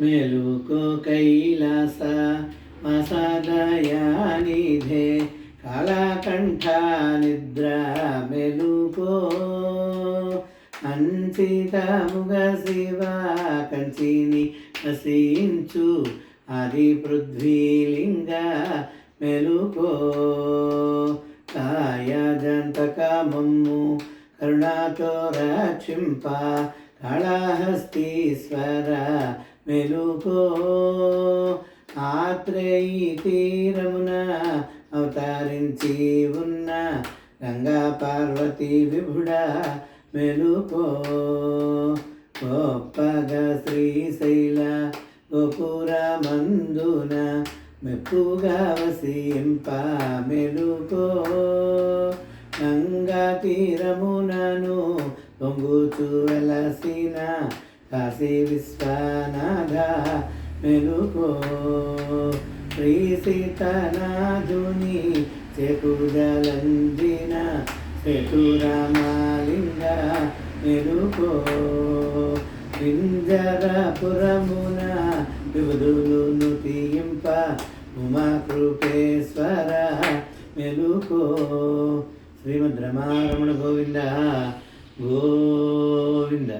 మెలుకో కైలాస మసదయానిధే కళకంఠ నిద్ర మెలుకో. అంచితముగ శివ కంచిని హసించు అది పృథ్వీలింగ మెలుకో. కాయజంతకమమ్ము కరుణాతో రక్షింప కళహస్తీశ్వర మెలుకో ఆత్రేయి తీరమున అవతరించి ఉన్న గంగా పార్వతి విభుడ మెలుపో గొప్పగా శ్రీశైల గోపురమందున మెప్పుగా వసింప మెలుపో గంగా తీరమునను పొంగుచు వెలసిన కాశీ విశ్వనాథ మెలుకో. శ్రీ సీతనాథుని చెకుజలందిన చెటురామాలింగ మెలుకో. పింజరపురమున వివదులు తీయింప ఉమా కృపేశ్వర మెలుకో. శ్రీమద్ రమారమణ గోవింద గోవింద.